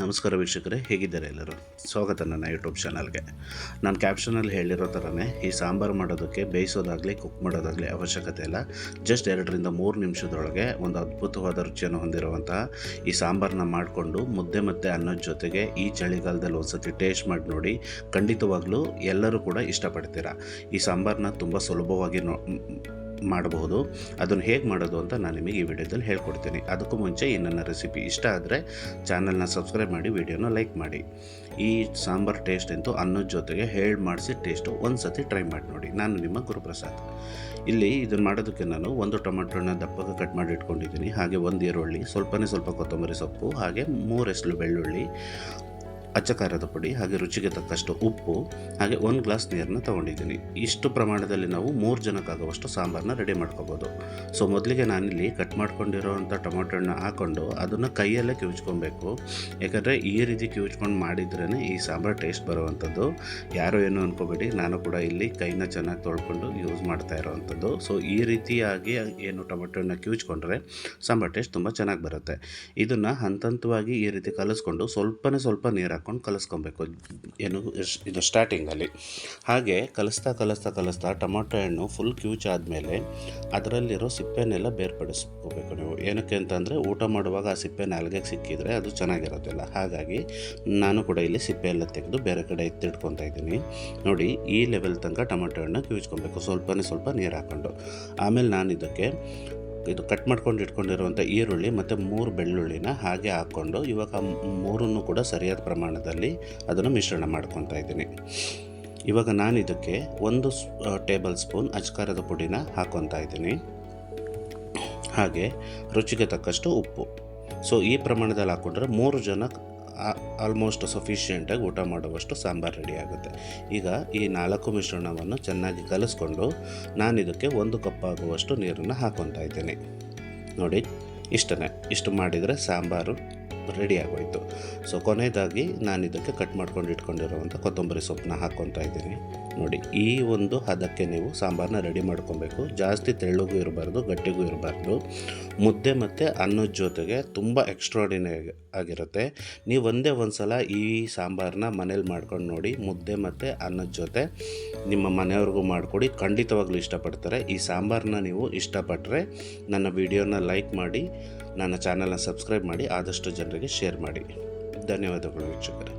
ನಮಸ್ಕಾರ ವೀಕ್ಷಕರೇ, ಹೇಗಿದ್ದಾರೆ ಎಲ್ಲರೂ? ಸ್ವಾಗತ ನನ್ನ ಯೂಟ್ಯೂಬ್ ಚಾನಲ್ಗೆ ನಾನು ಕ್ಯಾಪ್ಷನಲ್ಲಿ ಹೇಳಿರೋ ಥರನೇ ಈ ಸಾಂಬಾರು ಮಾಡೋದಕ್ಕೆ, ಬೇಯಿಸೋದಾಗಲಿ ಕುಕ್ ಮಾಡೋದಾಗಲಿ ಅವಶ್ಯಕತೆ ಇಲ್ಲ. ಜಸ್ಟ್ ಎರಡರಿಂದ ಮೂರು ನಿಮಿಷದೊಳಗೆ ಒಂದು ಅದ್ಭುತವಾದ ರುಚಿಯನ್ನು ಹೊಂದಿರುವಂತಹ ಈ ಸಾಂಬಾರನ್ನ ಮಾಡಿಕೊಂಡು ಮುದ್ದೆ ಮತ್ತು ಅನ್ನದ ಜೊತೆಗೆ ಈ ಚಳಿಗಾಲದಲ್ಲಿ ಒಂದ್ಸತಿ ಟೇಸ್ಟ್ ಮಾಡಿ ನೋಡಿ, ಖಂಡಿತವಾಗ್ಲೂ ಎಲ್ಲರೂ ಕೂಡ ಇಷ್ಟಪಡ್ತೀರಾ. ಈ ಸಾಂಬಾರನ್ನ ತುಂಬ ಸುಲಭವಾಗಿ ನೋ ಮಾಡಬಹುದು. ಅದನ್ನು ಹೇಗೆ ಮಾಡೋದು ಅಂತ ನಾನು ನಿಮಗೆ ಈ ವಿಡಿಯೋದಲ್ಲಿ ಹೇಳ್ಕೊಡ್ತೀನಿ. ಅದಕ್ಕೂ ಮುಂಚೆ ಈ ರೆಸಿಪಿ ಇಷ್ಟ ಆದರೆ ಚಾನಲ್ನ ಸಬ್ಸ್ಕ್ರೈಬ್ ಮಾಡಿ, ವಿಡಿಯೋನ ಲೈಕ್ ಮಾಡಿ. ಈ ಸಾಂಬಾರ್ ಟೇಸ್ಟ್ ಅಂತೂ ಅನ್ನದ ಜೊತೆಗೆ ಹೇಳಿ ಮಾಡಿಸಿ ಟೇಸ್ಟು ಒಂದು ಸತಿ ಟ್ರೈ ಮಾಡಿ ನೋಡಿ. ನಾನು ನಿಮ್ಮ ಗುರುಪ್ರಸಾದ್. ಇಲ್ಲಿ ಇದನ್ನು ಮಾಡೋದಕ್ಕೆ ನಾನು ಒಂದು ಟೊಮೆಟೊನ ದಪ್ಪಗೆ ಕಟ್ ಮಾಡಿ ಇಟ್ಕೊಂಡಿದ್ದೀನಿ. ಹಾಗೆ ಒಂದು ಈರುಳ್ಳಿ, ಸ್ವಲ್ಪನೇ ಸ್ವಲ್ಪ ಕೊತ್ತಂಬರಿ ಸೊಪ್ಪು, ಹಾಗೆ ಮೂರೆಸಲು ಬೆಳ್ಳುಳ್ಳಿ ಅಚ್ಚ ಖಾರದ ಪುಡಿ ಹಾಗೆ ರುಚಿಗೆ ತಕ್ಕಷ್ಟು ಉಪ್ಪು, ಹಾಗೆ ಒಂದು ಗ್ಲಾಸ್ ನೀರನ್ನ ತಗೊಂಡಿದ್ದೀನಿ. ಇಷ್ಟು ಪ್ರಮಾಣದಲ್ಲಿ ನಾವು ಮೂರು ಜನಕ್ಕಾಗುವಷ್ಟು ಸಾಂಬಾರನ್ನ ರೆಡಿ ಮಾಡ್ಕೋಬೋದು. ಸೊ ಮೊದಲಿಗೆ ನಾನಿಲ್ಲಿ ಕಟ್ ಮಾಡ್ಕೊಂಡಿರೋವಂಥ ಹಣ್ಣು ಹಾಕ್ಕೊಂಡು ಅದನ್ನು ಕೈಯಲ್ಲೇ ಕಿವುಚ್ಕೊಬೇಕು. ಯಾಕಂದರೆ ಈ ರೀತಿ ಕಿವುಚ್ಕೊಂಡು ಮಾಡಿದ್ರೇ ಈ ಸಾಂಬಾರು ಟೇಸ್ಟ್ ಬರುವಂಥದ್ದು. ಯಾರು ಏನು ಅನ್ಕೋಬೇಡಿ, ನಾನು ಕೂಡ ಇಲ್ಲಿ ಕೈನ ಚೆನ್ನಾಗಿ ತೊಳ್ಕೊಂಡು ಯೂಸ್ ಮಾಡ್ತಾ ಇರೋವಂಥದ್ದು ಸೊ ಈ ರೀತಿಯಾಗಿ ಏನು ಟೊಮೆಟೊನ ಕಿವುಚ್ಕೊಂಡ್ರೆ ಸಾಂಬಾರು ಟೇಸ್ಟ್ ತುಂಬ ಚೆನ್ನಾಗಿ ಬರುತ್ತೆ. ಇದನ್ನು ಹಂತ ಹಂತವಾಗಿ ಈ ರೀತಿ ಕಲಿಸ್ಕೊಂಡು ಸ್ವಲ್ಪನೇ ಸ್ವಲ್ಪ ನೀರು ಹಾಕ್ಕೊಂಡು ಕಲಿಸ್ಕೊಬೇಕು. ಏನು ಇದು ಸ್ಟಾರ್ಟಿಂಗಲ್ಲಿ ಹಾಗೆ ಕಲಿಸ್ತಾ ಕಲಿಸ್ತಾ ಕಲಿಸ್ತಾ ಟೊಮೊಟೊ ಹಣ್ಣು ಫುಲ್ ಕ್ಯೂಚ್ ಆದಮೇಲೆ ಅದರಲ್ಲಿರೋ ಸಿಪ್ಪೆನೆಲ್ಲ ಬೇರ್ಪಡಿಸ್ಕೋಬೇಕು ನೀವು. ಏನಕ್ಕೆ ಅಂತಂದರೆ ಊಟ ಮಾಡುವಾಗ ಆ ಸಿಪ್ಪೆ ನಾಲ್ಗೆಗೆ ಸಿಕ್ಕಿದರೆ ಅದು ಚೆನ್ನಾಗಿರೋದಿಲ್ಲ ಹಾಗಾಗಿ ನಾನು ಕೂಡ ಇಲ್ಲಿ ಸಿಪ್ಪೆ ಎಲ್ಲ ತೆಗೆದು ಬೇರೆ ಕಡೆ ಎತ್ತಿಟ್ಕೊತಾ ಇದ್ದೀನಿ. ನೋಡಿ, ಈ ಲೆವೆಲ್ ತನಕ ಟೊಮೊಟೊ ಹಣ್ಣು ಕ್ಯೂಚ್ಕೊಬೇಕು. ಸ್ವಲ್ಪನೇ ಸ್ವಲ್ಪ ನೀರು ಹಾಕ್ಕೊಂಡು ಆಮೇಲೆ ನಾನು ಇದಕ್ಕೆ ಇದು ಕಟ್ ಮಾಡ್ಕೊಂಡು ಇಟ್ಕೊಂಡಿರುವಂಥ ಈರುಳ್ಳಿ ಮತ್ತು ಮೂರು ಬೆಳ್ಳುಳ್ಳಿನ ಹಾಗೆ ಹಾಕ್ಕೊಂಡು ಇವಾಗ ಮೂರನ್ನು ಕೂಡ ಸರಿಯಾದ ಪ್ರಮಾಣದಲ್ಲಿ ಅದನ್ನು ಮಿಶ್ರಣ ಮಾಡ್ಕೊತಾ ಇದ್ದೀನಿ. ಇವಾಗ ನಾನು ಇದಕ್ಕೆ ಒಂದು ಟೇಬಲ್ ಸ್ಪೂನ್ ಅಜ್ಕಾರದ ಪುಡಿನ ಹಾಕ್ಕೊತಾ ಇದ್ದೀನಿ. ಹಾಗೆ ರುಚಿಗೆ ತಕ್ಕಷ್ಟು ಉಪ್ಪು. ಸೊ ಈ ಪ್ರಮಾಣದಲ್ಲಿ ಹಾಕ್ಕೊಂಡ್ರೆ ಮೂರು ಜನ ಆಲ್ಮೋಸ್ಟ್ ಸಫಿಷಿಯೆಂಟಾಗಿ ಊಟ ಮಾಡುವಷ್ಟು ಸಾಂಬಾರು ರೆಡಿ ಆಗುತ್ತೆ. ಈಗ ಈ ನಾಲ್ಕು ಮಿಶ್ರಣವನ್ನು ಚೆನ್ನಾಗಿ ಕಲಿಸ್ಕೊಂಡು ನಾನು ಇದಕ್ಕೆ ಒಂದು ಕಪ್ ಆಗುವಷ್ಟು ನೀರನ್ನು ಹಾಕೊತಾ ಇದ್ದೀನಿ. ನೋಡಿ ಇಷ್ಟನೇ ಇಷ್ಟು ಮಾಡಿದರೆ ಸಾಂಬಾರು ರೆಡಿ ಆಗೋಯ್ತು. ಸೊ ಕೊನೆಯದಾಗಿ ನಾನು ಇದಕ್ಕೆ ಕಟ್ ಮಾಡ್ಕೊಂಡು ಇಟ್ಕೊಂಡಿರುವಂಥ ಕೊತ್ತಂಬರಿ ಸೊಪ್ಪನ್ನ ಹಾಕ್ಕೊತಾ ಇದ್ದೀನಿ. ನೋಡಿ, ಈ ಒಂದು ಹದಕ್ಕೆ ನೀವು ಸಾಂಬಾರನ್ನ ರೆಡಿ ಮಾಡ್ಕೊಬೇಕು. ಜಾಸ್ತಿ ತೆಳ್ಳಗೂ ಇರಬಾರ್ದು, ಗಟ್ಟಿಗೂ ಇರಬಾರ್ದು. ಮುದ್ದೆ ಮತ್ತು ಅನ್ನದ ಜೊತೆಗೆ ತುಂಬ ಎಕ್ಸ್ಟ್ರಾಡಿನರಿ ಆಗಿರುತ್ತೆ. ನೀವು ಒಂದೇ ಒಂದು ಸಲ ಈ ಸಾಂಬಾರನ್ನ ಮನೇಲಿ ಮಾಡ್ಕೊಂಡು ನೋಡಿ, ಮುದ್ದೆ ಮತ್ತು ಅನ್ನದ ಜೊತೆ ನಿಮ್ಮ ಮನೆಯವ್ರಿಗೂ ಮಾಡಿಕೊಡಿ. ಖಂಡಿತವಾಗ್ಲೂ ಇಷ್ಟಪಡ್ತಾರೆ. ಈ ಸಾಂಬಾರನ್ನ ನೀವು ಇಷ್ಟಪಟ್ಟರೆ ನನ್ನ ವಿಡಿಯೋನ ಲೈಕ್ ಮಾಡಿ ನನ್ನ ಚಾನಲ್ನ ಸಬ್ಸ್ಕ್ರೈಬ್ ಮಾಡಿ ಆದಷ್ಟು ಜನರಿಗೆ ಶೇರ್ ಮಾಡಿ ಧನ್ಯವಾದಗಳು ವೀಕ್ಷಕರೇ.